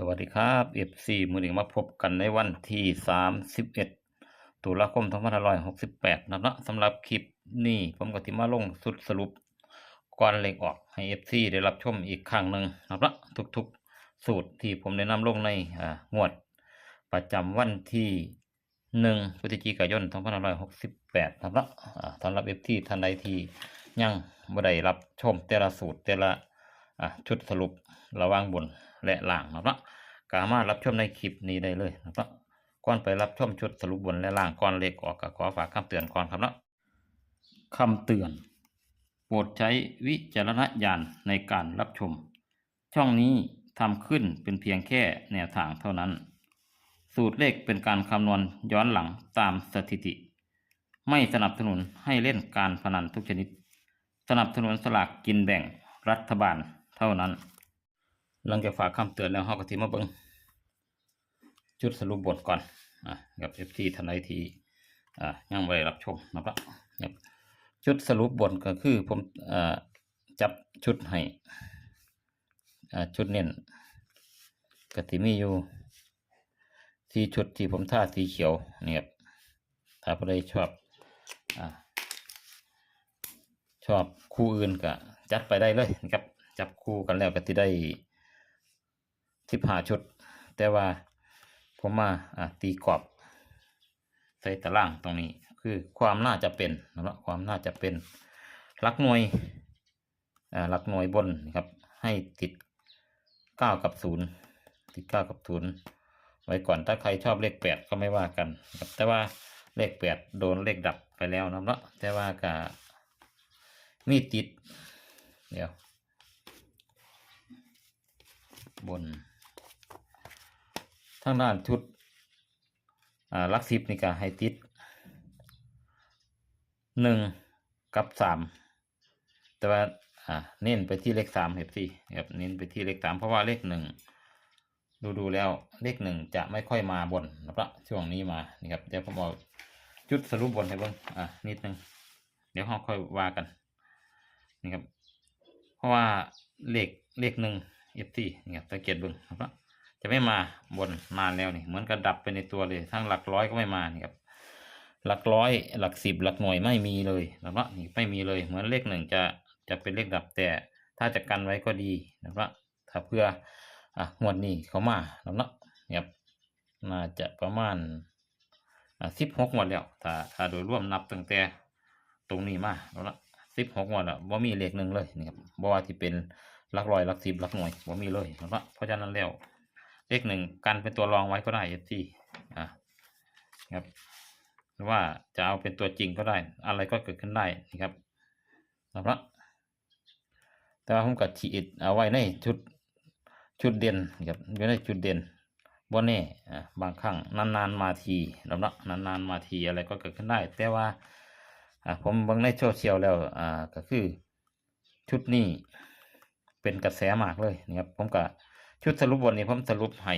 สวัสดีครับ FC มือหนึ่งมาพบกันในวันที่ 31 ตุลาคม 2568 นะครับเนาะสำหรับคลิปนี้ผมก็ที่มาลงสุดสรุปก่อนเลขออกให้ FC ได้รับชมอีกครั้งหนึ่งนะครับทุกๆ สูตรที่ผมได้นำลงในงวด ประจำวันที่ 1 พฤศจิกายน 2568 นะครับเนาะอ่าสำหรับ FC ท่านใดที่ยังบ่ได้รับชมแต่ละสูตรแต่ละชุดสรุประว่างบน และล่างนะครับเนาะก็สามารถรับชมในคลิปนี้ได้เลยนะครับเนาก่อนไปรับชมชุดสรุปบนและล่างก่อนเลขออกก็ขอฝากคำเตือนก่อนครับนะคำเตือน โปรดใช้วิจารณญาณในการรับชม ช่องนี้ทำขึ้นเป็นเพียงแค่แนวทางเท่านั้น สูตรเลขเป็นการคำนวณย้อนหลังตามสถิติ ไม่สนับสนุนให้เล่นการพนันทุกชนิด สนับสนุนสลากกินแบ่งรัฐบาลเท่านั้น หลังจากฝากคำเตือนแล้วเราก็ทีมาเบิงจุดสรุปบทก่อนอะกับ FT ทันใดทีอะยังไม่ได้รับชมนะครับครับชุดสรุปบทก็คือผมอ่าจับชุดให้อ่าชุดเน้นก็ที่มีอยู่สีชุดที่ผมท่าสีเขียวนี่ครับถ้าผู้ใดชอบอ่าชอบคู่อื่นก็จัดไปได้เลยนะครับจับคู่กันแล้วก็ที่ได้ สิบห้าชุด แต่ว่าผมมาตีกรอบใส่ตารางตรงนี้คือความน่าจะเป็นนะครับความน่าจะเป็นหลักหน่วยหลักหน่วยบนครับ ให้ติดเก้ากับศูนย์ติดเก้ากับศูนย์ไว้ก่อนถ้าใครชอบเลขแปดก็ไม่ว่ากันครับแต่ว่าเลขแปดโดนเลขดับไปแล้วนะครับเนาะแต่ว่าก็มีติด เดี๋ยว บนางด้านชุดลักซิปนี่ก็ให้ติดหนึ่งกับสามแต่ว่าเน้นไปที่เลขสามเห็บสี่ครับเน้นไปที่เลขสามเพราะว่าเลขหนึ่งดูดูแล้วเลขหนึ่งจะไม่ค่อยมาบนนะครับช่วงนี้มานี่ครับเดี๋ยวผมเอาจุดสรุปบนให้เบิ่งอ่านิดนึงเดี๋ยวเราค่อยว่ากันนี่ครับเพราะว่าเลขเลขหนึ่ง FT นี่ครับสังเกตเบิ่งนะครับ จะไม่มาบนนานแล้วนี่เหมือนกับดับไปในตัวเลย ทั้งหลักร้อยก็ไม่มานี่ครับหลักร้อยหลักสิบหลักหน่วยไม่มีเลยนะครับนี่ไม่มีเลยเหมือนเลขหนึ่งจะจะเป็นเลขดับแต่ถ้าจะกันไว้ก็ดีนะครับถ้าเพื่ออะงวดนี้เขามาแล้วเนาะนี่ครับน่าจะประมาณอะสิบหกงวดแล้วถ้าถ้าโดยรวมนับตั้งแต่ตรงนี้มาแล้วเนาะสิบหกงวดแล้วบ่มีเลขหนึ่งเลยนี่ครับบ่ว่าที่เป็นหลักร้อยหลักสิบหลักหน่วยผมมีเลยนะครับเพราะฉะนั้นแล้ว เลขหนึ่งกันเป็นตัวรองไว้ก็ได้เอฟซีอ่าครับหรือว่าจะเอาเป็นตัวจริงก็ได้ อะไรก็เกิดขึ้นได้นะครับนะครับแต่ว่าผมกับฉีดเอาไว้ในชุดชุดเด่นนะครับอยู่ในชุดเด่นบ่แน่อ่บางครั้งนานๆมาทีนะครับนานๆมาทีอะไรก็เกิดขึ้นได้ แต่ว่าผมเบิ่งในโซเชียลแล้วก็คือชุดนี้เป็นกระแสมากเลยนะครับผมก็ ชุดสรุปวันนี้ผมสรุปให้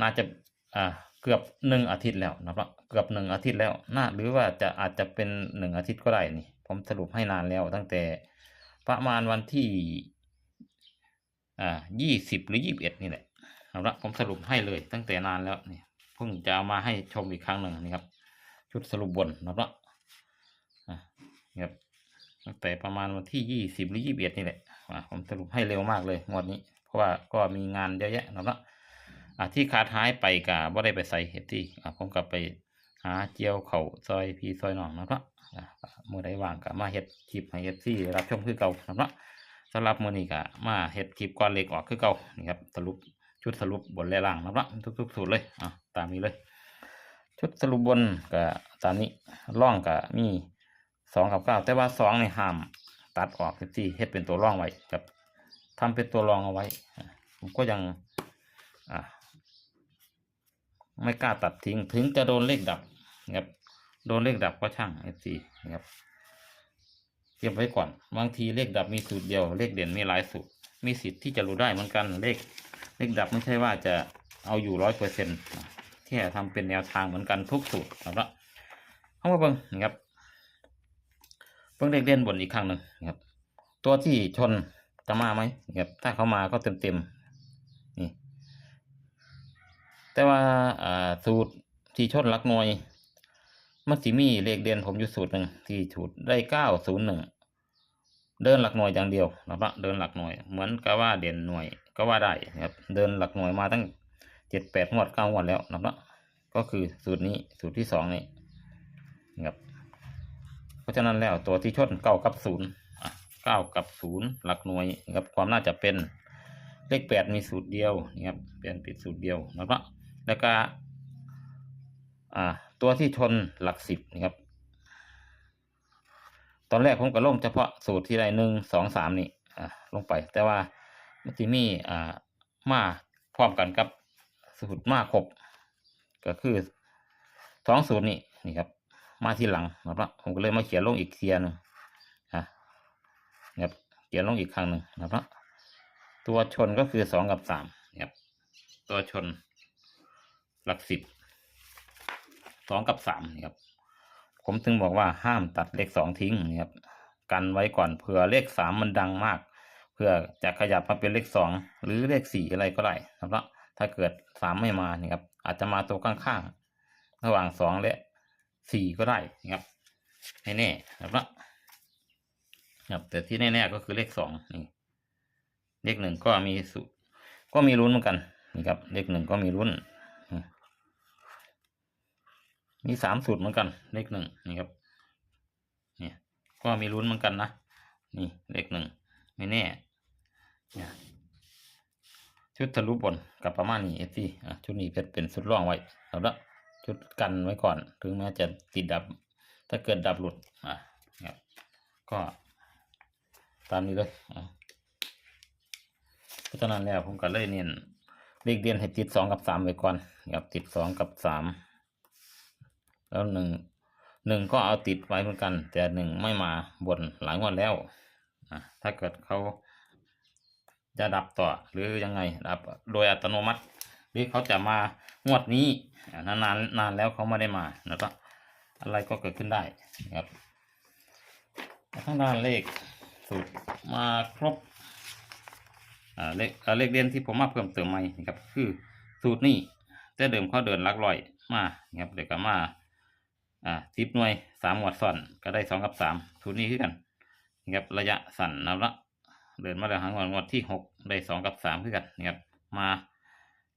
น่าจะอ่าเกือบหนึ่งอาทิตย์แล้วนะครับ เกือบหนึ่งอาทิตย์แล้วน่าหรือว่าจะอาจจะเป็นหนึ่งอาทิตย์ก็ได้นี่ ผมสรุปให้นานแล้วตั้งแต่ประมาณวันที่อ่ายี่สิบหรือยี่สิบเอ็ดนี่แหละเอาละผมสรุปให้เลยตั้งแต่นานแล้วนี่เพิ่งจะเอามาให้ชมอีกครั้งหนึ่งนี่ครับชุดสรุปบนนะครับอ่าครับตั้งแต่ประมาณวันที่ยี่สิบหรือยี่สิบเอ็ดนี่แหละอ่าผมสรุปให้เร็วมากเลยงวดนี้ ราะว่าก็มีงานเยอะแยะนะครับอ่าที่ขาดหายไปกับว่าได้ไปใส่เห็ดที่อ่าผมกลับไปหาเจียวเข่าซอยพีซอยหนองนะครับอ่าเมื่อใดว่างก็มาเห็ดคลิปให้เห็ดที่รับชมคือเก่านะครับสำหรับมือนี้ก็มาเห็ดคลิปก้อนเล็กออกคือเก่านี่ครับสรุปชุดสรุปบนและล่างนะครับทุกๆสูตรเลยอ่าตามนี้เลย ชุดสรุปบนก็ตามนี้ร่องก็มีสองกับเก้าแต่ว่าสองในห้ามตัดออกที่เฮ็ดเป็นตัวร่องไว้กับ ทำเป็นตัวรองเอาไว้ ผมก็ยังอไม่กล้าตัดทิ้ง ถึงจะโดนเลขดับนะครับ โดนเลขดับก็ช่างเอฟซีนะครับเก็บไว้ก่อน บางทีเลขดับมีสูตรเดียว เลขเด่นมีหลายสูตร มีสิทธิ์ที่จะรู้ได้เหมือนกัน เลข เลขดับไม่ใช่ว่าจะเอาอยู่ร้อยเปอร์เซ็นต์แค่ทำเป็นแนวทางเหมือนกันทุกสูตรนะครับเข้ามาเบิ่งนะครับเพิ่งเลขเด่นบนอีกครั้งหนึ่งนะครับ ตัวที่ชน จะมาไหมครับถ้าเขามาก็เต็มเต็มนี่ แต่ว่าอ่าสูตรที่ชนหลักหน่วยมันสิมีเลขเด่นผมอยู่สูตรหนึ่งที่สูตรได้เก้าศูนย์หนึ่งเดินหลักหน่วยอย่างเดียวนะครับเดินหลักหน่วย เหมือนกับว่าเด่นหน่วยก็ว่าได้ครับ เดินหลักหน่วยมาตั้งเจ็ดแปดงวดเก้างวดแล้วนะครับก็คือสูตรนี้สูตรที่สองนี่ครับเพราะฉะนั้นแล้วตัวที่ชนเก้ากับศูนย์ เก้ากับศูนย์หลักหน่วยนะครับความน่าจะเป็นเลขแปดมีสูตรเดียวนะครับเป็นปิดสูตรเดียวนะครับแล้วก็ตัวที่ชนหลักสิบนะครับ ตอนแรกผมก็ลงเฉพาะสูตรที่ได้หนึ่งสองสามนี่ลงไป แต่ว่ามันจะมีมาพร้อมกันกับสูตรมาครบก็คือสองสูตรนี่นี่ครับ มาที่หลังนะครับผมก็เลยมาเขียนลงอีกเทียนึง ครับเขียนลงอีกครั้งหนึ่งนะครับตัวชนก็คือสองกับสามนะครับตัวชนหลักสิบสองกับสามนี่ครับผมถึงบอกว่าห้ามตัดเลขสองทิ้งนะครับกันไว้ก่อนเผื่อเลขสามมันดังมาก เพื่อจะขยับมาเป็นเลขสองหรือเลขสี่อะไรก็ได้นะครับถ้าเกิดสามไม่มานี่ครับอาจจะมาตัวข้างๆ ระหว่างสองและสี่ก็ได้นะครับให้แน่นะครับ ครับ แต่ที่แน่ๆก็คือเลขสองนี่เลขหนึ่งก็มีสุก็มีลุ้นเหมือนกันนี่ครับ เลขหนึ่งก็มีลุ้นมีสามสูตรเหมือนกัน เลขหนึ่งนี่ครับนี่ก็มีลุ้นเหมือนกันนะนี่เลขหนึ่งไม่แน่เนี่ยชุดทะลุบนกับประมาณนี้เอซี่อะชุดนี้เพชรเป็นชุดร่องไว้แล้วละชุดกันไว้ก่อน ถึงแม้จะติดดับ ถ้าเกิดดับหลุดอะก็ ตามนี้เลยเพราะฉะนั้นแล้วผมก็เลยเน้นเลขเดียนให้ติดสองกับสามไว้ก่อนครับติดสองกับสามแล้วหนึ่งหนึ่งก็เอาติดไว้เหมือนกัน แต่หนึ่งไม่มาบนหลายงวดแล้วอะถ้าเกิดเขาจะดับต่อหรือยังไงดับโดยอัตโนมัติ หรือเขาจะมางวดนี้นานนานนานแล้วเขาไม่ได้มานะครับอะไรก็เกิดขึ้นได้นะครับข้างด้านเลข สูตรมาครบเลขเลขเด่นที่ผมมาเพิ่มเติมใหม่นะครับคือสูตรนี้แต่เดิมเขาเดินลักร้อยมานะครับเดี๋ยวก็มาอ่าสิบหน่วยสามหมวดซ้อนก็ได้สองกับสามทุนนี้คือกันนะครับระยะสั้นนะละเดินมาแล้วหางวดงวดที่หกได้สองกับสามคือกันนะครับมา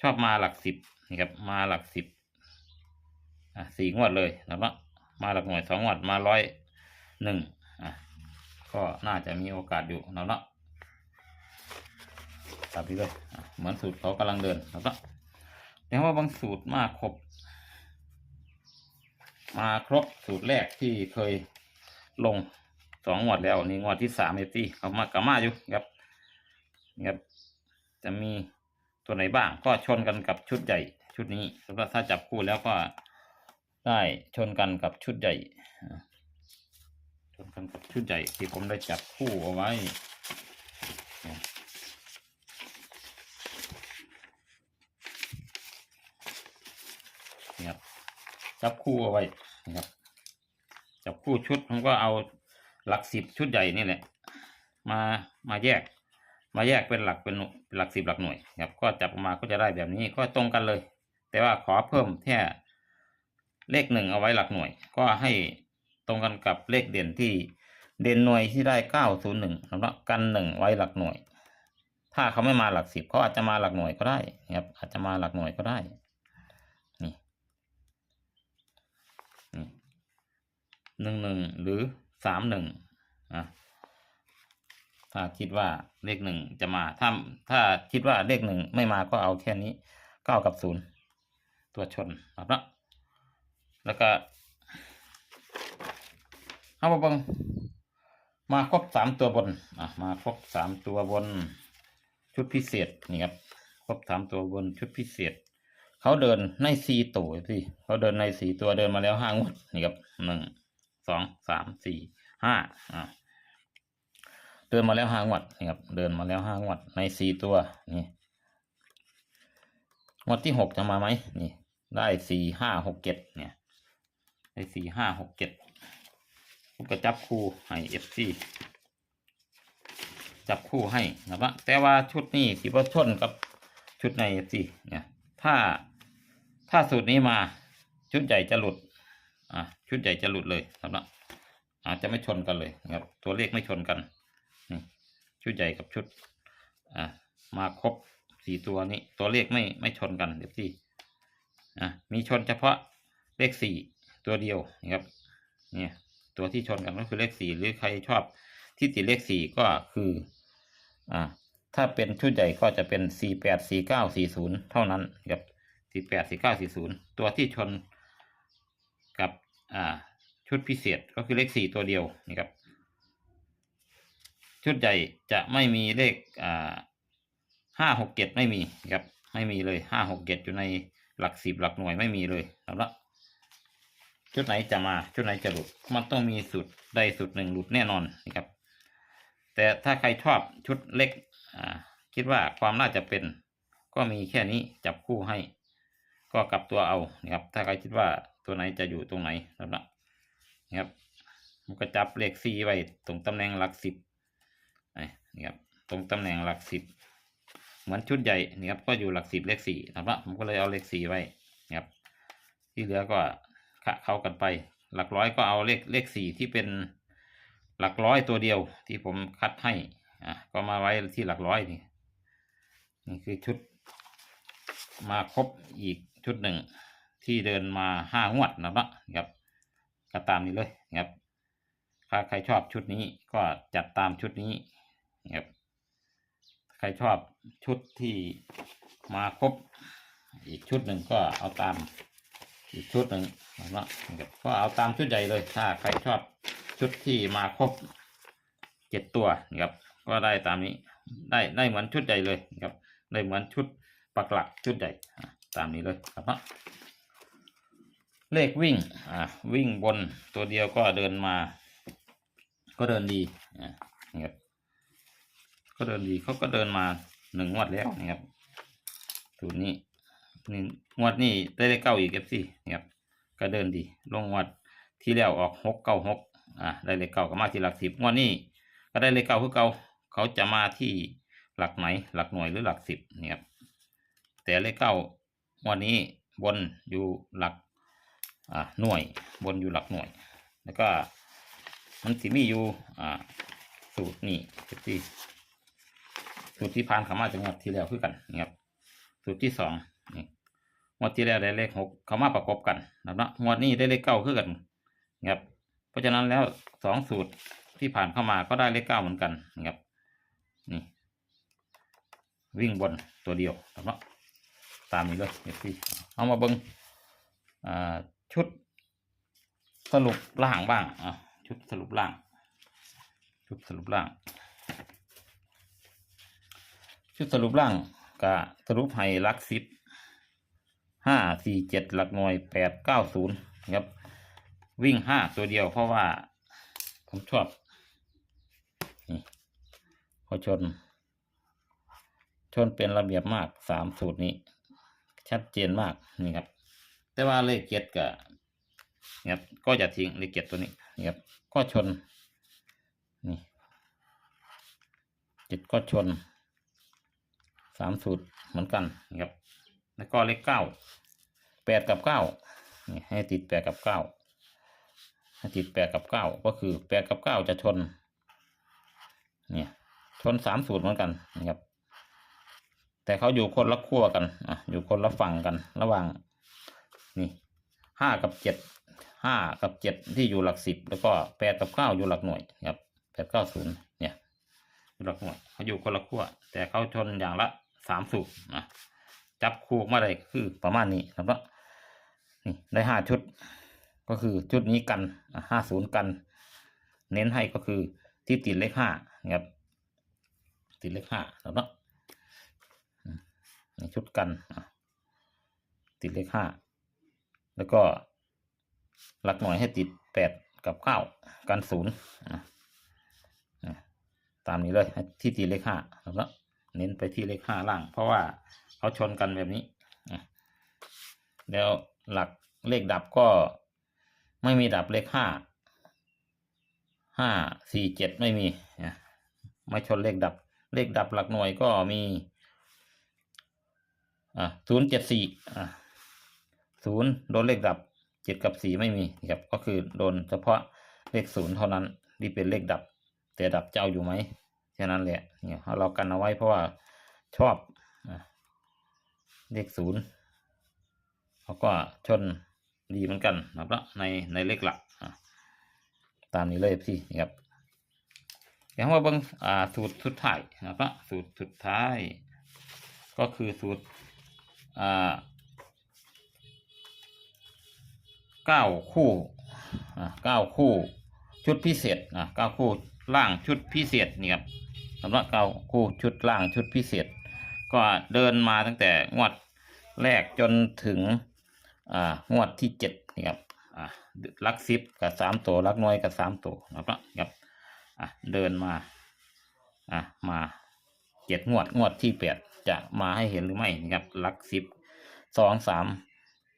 ชอบมาหลักสิบนะครับมาหลักสิบอ่าสี่งวดเลยนะละมาหลักหน่วยสองงวดมาร้อยหนึ่ง ก็น่าจะมีโอกาสอยู่นะละตามนี้เลยเหมือนสูตรเขากำลังเดินนะละแต่ว่าบางสูตรมาครบ มาครบสูตรแรกที่เคยลงสองงวดแล้วนี่งวดที่สามเอตี้เขามากระมาอยู่ครับนะครับจะมีตัวไหนบ้าง ก็ชนกันกับชุดใหญ่ ชุดนี้สำหรับถ้าจับคู่แล้วก็ได้ชนกันกับชุดใหญ่ อ่าชนกันกับชุดใหญ่ที่ผมได้จับคู่เอาไว้เนี่ยนี่ครับจับคู่เอาไว้นะครับจับคู่ชุดผมก็เอาหลักสิบชุดใหญ่นี่แหละ มามาแยก มาแยกเป็นหลักเป็นหน่วยเป็นหลักสิบหลักหน่วยครับ ก็จับออกมาก็จะได้แบบนี้ก็ตรงกันเลย แต่ว่าขอเพิ่มแค่เลขหนึ่งเอาไว้หลักหน่วย ก็ให้ ตรงกันกับเลขเด่นที่เด่นหน่วยที่ได้เก้าศูนย์หนึ่งแล้วกันหนึ่งไว้หลักหน่วย ถ้าเขาไม่มาหลักสิบเขาอาจจะมาหลักหน่วยก็ได้นะครับ อาจจะมาหลักหน่วยก็ได้นี่นี่หนึ่งหนึ่งหรือสามหนึ่งอะถ้าคิดว่าเลขหนึ่งจะมาถ้าถ้าคิดว่าเลขหนึ่งไม่มาก็เอาแค่นี้เก้ากับศูนย์ตัวชนครับเนาะแล้วก็ เอามาบังมาครบสามตัวบนอะมาครบสามตัวบน ชุดพิเศษนี่ครับครบสามตัวบนชุดพิเศษ เขาเดินในสี่ตัวสิเขาเดินในสี่ตัวเดินมาแล้วห้างวดนี่ครับหนึ่งสองสามสี่ห้าอ่าเดินมาแล้วห้างวดนี่ครับเดินมาแล้วห้างวดในสี่ตัวนี่งวดที่หกจะมาไหมนี่ ได้สี่ห้าหกเจ็ดเนี่ย ได้สี่ห้าหกเจ็ด ผมก็จับคู่ให้เอฟซีจับคู่ให้นะครับแต่ว่าชุดนี้สีว่าชนกับชุดในเอฟซีเนี่ยถ้าถ้าสูตรนี้มาชุดใหญ่จะหลุดอะชุดใหญ่จะหลุดเลยสำหรับอาจจะไม่ชนกันเลยนะครับ ตัวเลขไม่ชนกันนี่ชุดใหญ่กับชุดอะมาครบสี่ตัวนี้ ตัวเลขไม่ไม่ชนกันเดี๋ยวพี่อะมีชนเฉพาะเลขสี่ตัวเดียวนะครับเนี่ย ตัวที่ชนกันก็คือเลขสี่หรือใครชอบที่ติดเลขสี่ก็คือ อ่า ถ้าเป็นชุดใหญ่ก็จะเป็นสี่แปดสี่เก้าสี่ศูนย์เท่านั้นครับสี่แปดสี่เก้าสี่ศูนย์ตัวที่ชนกับ อ่า ชุดพิเศษก็คือเลขสี่ตัวเดียวนี่ครับ ชุดใหญ่จะไม่มีเลข อ่าห้าหกเจ็ดไม่มีครับ ไม่มีเลยห้าหกเจ็ดอยู่ในหลักสิบหลักหน่วยไม่มีเลยสำหรับ ชุดไหนจะมาชุดไหนจะหลุด มันต้องมีสูตรใดสูตรหนึ่งหลุดแน่นอนนะครับ แต่ถ้าใครชอบชุดเล็กอ่าคิดว่าความน่าจะเป็น ก็มีแค่นี้จับคู่ให้ ก็กลับตัวเอานะครับ ถ้าใครคิดว่าตัวไหนจะอยู่ตรงไหนนะครับนะครับมันก็จับเลขสี่ไว้ตรงตำแหน่งหลักสิบนี่ครับตรงตำแหน่งหลักสิบเหมือนชุดใหญ่นี่ครับก็อยู่หลักสิบเลขสี่นะครับผมก็เลยเอาเลขสี่ไว้นะครับที่เหลือก็ ขะเข้ากันไป หลักร้อยก็เอาเลขเลขสี่ที่เป็นหลักร้อยตัวเดียวที่ผมคัดให้อะก็มาไว้ที่หลักร้อยนี่นี่คือชุดมาครบอีกชุดหนึ่งที่เดินมาห้างวดนะครับก็ตามนี้เลยนะครับถ้าใครชอบชุดนี้ก็จัดตามชุดนี้นะครับใครชอบชุดที่มาครบอีกชุดหนึ่งก็เอาตาม อีกชุดหนึ่งนะครับก็เอาตามชุดใหญ่เลย ถ้าใครชอบชุดที่มาครบเจ็ดตัวนะครับ ก็ได้ตามนี้ ได้ได้เหมือนชุดใหญ่เลยนะครับ ได้เหมือนชุดปักหลักชุดใหญ่ตามนี้เลยครับเนะเลขวิ่งอ่าวิ่งบนตัวเดียวก็เดินมา ก็เดินดีนี่ครับก็เดินดีเขาก็เดินมาหนึ่งงวดแล้วนะครับสูตรนี้ นี่งวดนี้ได้เลขเก้าอีกเอฟซีนะครับก็เดินดี ลงงวดที่แล้วออกหกเก้าหกอ่าได้เลขเก้าก็มาที่หลักสิบงวดนี้ก็ได้เลขเก้าคือเก้าเขาจะมาที่หลักไหนหลักหน่วยหรือหลักสิบนี่ครับแต่เลขเก้าวันนี้บนอยู่หลักอ่าหน่วยบนอยู่หลักหน่วย แล้วก็มันสิมีอยู่อ่าสูตรนี่ที่สูตรที่ผ่านเขามาจากงวดที่แล้วคือกันนะครับสูตรที่สอง นี่งวดที่แล้วได้เลขหกเขามาประกบกันนะครับเนาะงวดนี้ได้เลขเก้าคือกันนะครับ เพราะฉะนั้นแล้วสองสูตรที่ผ่านเข้ามาก็ได้เลขเก้าเหมือนกันนะครับ นี่ วิ่งบนตัวเดียวนะครับเนาะตามนี้เลยสี่เอามาเบิงอ่าชุดสรุปล่างบ้างอะชุดสรุปล่าง ชุดสรุปล่าง ชุดสรุปล่างกะสรุปให้ลักสิบ ห้าสี่เจ็ดหลักหน่วยแปดเก้าศูนย์ครับ วิ่งห้าตัวเดียวเพราะว่า ผมชอบนี่พอชน ชนเป็นระเบียบมากสามสูตรนี้ ชัดเจนมากนี่ครับ แต่ว่าเลขเจ็ดกับครับก็จะทิ้งเลขเจ็ดตัวนี้นี่ครับ ก็ชน นี่เจ็ดก็ชนสามสูตรเหมือนกันนะครับ แล้วก็เลขเก้าแปดกับเก้าให้ติดแปดกับเก้าให้ติดแปดกับเก้าก็คือแปดกับเก้าจะชน เนี่ย ชนสามสูตรเหมือนกันนะครับ แต่เขาอยู่คนละขั้วกันอะอยู่คนละฝั่งกัน ระหว่าง นี่ห้ากับเจ็ดห้ากับเจ็ดที่อยู่หลักสิบแล้วก็แปดกับเก้าอยู่หลักหน่วยครับแปดเก้าศูนย์เนี่ยอยู่หลักหน่วยเขาอยู่คนละขั้วแต่เขาชนอย่างละสามสูตรนะ จับคู่มาได้คือประมาณนี้ครับนี่ได้ห้าชุด ก็คือชุดนี้กันห้าศูนย์กัน เน้นให้ก็คือที่ติดเลขห้านะครับติดเลขห้าแล้วเนาะชุดกันติดเลขห้าแล้วก็หลักหน่วยให้ติดแปดกับเก้ากันศูนย์ตามนี้เลยที่ติดเลขห้าแล้วก็เน้นไปที่เลขห้าล่าง เพราะว่า เขาชนกันแบบนี้ แล้วหลักเลขดับก็ไม่มีดับเลขห้า ห้าสี่เจ็ดไม่มีไม่ชนเลขดับ เลขดับหลักหน่วยก็มีศูนย์เจ็ดสี่ศูนย์โดนเลขดับเจ็ดกับสี่ไม่มีนะครับ ก็คือโดนเฉพาะเลขศูนย์เท่านั้นที่เป็นเลขดับ แต่ดับเจะเอาอยู่ไหมแค่นั้นแหละเนี่ยเรากันเอาไว้เพราะว่าชอบ เลขศูนย์เขาก็ชนดีเหมือนกันนะครับในในเลขหลักอะตามนี้เลยพี่นะครับเดี๋ยวมาเบิ่งอ่าสูตรสุดท้ายนะครับสูตรสุดท้าย ก็คือสูตรอ่าเก้าคู่อ่าเก้าคู่ชุดพิเศษอะเก้าคู่ล่างชุดพิเศษนี่ครับสำหรับเก้าคู่ชุดล่างชุดพิเศษ ก็เดินมาตั้งแต่งวดแรกจนถึงอ่างวดที่เจ็ดนี่ครับอ่าลักซิปกับสามตัวลักน้อยกับสามตัวนะครับครับอะเดินมาอะมาเจ็ดงวดงวดที่แปดจะมาให้เห็นหรือไม่นะครับลักซิปสองสาม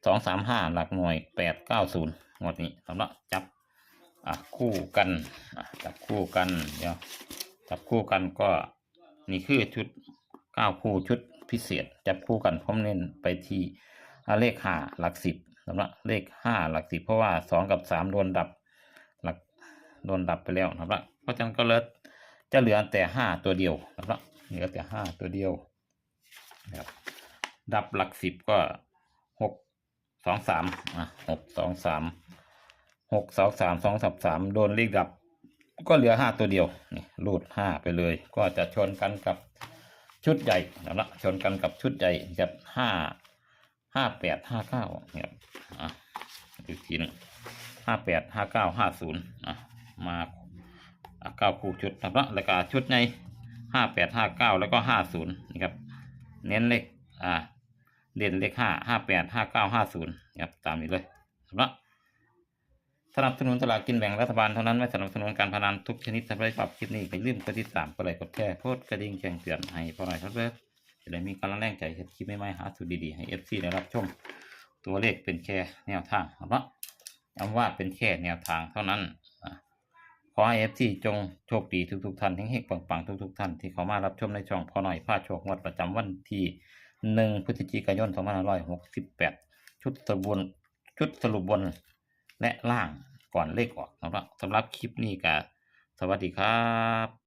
สองสามห้าหลักหน่วยแปดเก้าศูนย์งวดนี้สำหรับจับอะคู่กันอะจับคู่กันเดี๋ยวจับคู่กันก็นี่คือชุด เก้าคู่ชุดพิเศษ จับคู่กันผมเน้นไปที่เลขห้าหลักสิบสำหรับเลขห้าหลักสิบเพราะว่าสองกับสามโดนดับหลักโดนดับไปแล้วนะครับเพราะฉะนั้นก็เลือจะเหลือแต่ห้าตัวเดียวนะครับเหลือแต่ห้าตัวเดียวนะครับดับหลักสิบก็หกสองสามอะหกสองสามหกสองสามสองสับสามโดนเลขดับ ก็เหลือห้าตัวเดียวนี่รูดห้าไปเลย ก็จะชนกันกับ ชุดใหญ่นะครับชนกันกับชุดใหญ่กับห้าห้าแปดห้าเก้าเนี่ยอะอีกทีหนึ่งห้าแปดห้าเก้าห้าศูนย์อะมาเก้าคู่ชุดนะครับแล้วก็ชุดในห้าแปดห้าเก้าแล้วก็ห้าศูนย์นะครับ เน้นเลขอ่าเด่นเลขห้าห้าแปดห้าเก้าห้าศูนย์ครับตามนี้เลยสำหรับ สนับสนุนตลาดกินแบ่งรัฐบาลเท่านั้นไม่สนับสนุนการพนันทุกชนิดสำหรับปรับคลิปนี้อย่าลืมกดติดตามกดไลค์กดแชร์โพสกระดิ่งแจ้งเตือนให้พอหน่อยครับเพื่อจะได้มีกำลังแรงใจเฮ็ดคลิปใหม่ๆหาสูตรดีๆให้เอฟซีได้รับชม ตัวเลขเป็นแค่แนวทางครับย้ำว่าเป็นแค่แนวทางเท่านั้นขอให้เอฟซีจงโชคดีทุกๆท่านเฮงๆปังๆทุกๆท่านที่เข้ามารับชมในช่องพอหน่อยพาโชคงวดประจำวันที่หนึ่งพฤศจิกายนสองพันห้าร้อยหกสิบแปดชุดสรุปบนชุดสรุปบนและล่าง ก่อนเลขออกนะครับสำหรับคลิปนี้ก็สวัสดีครับ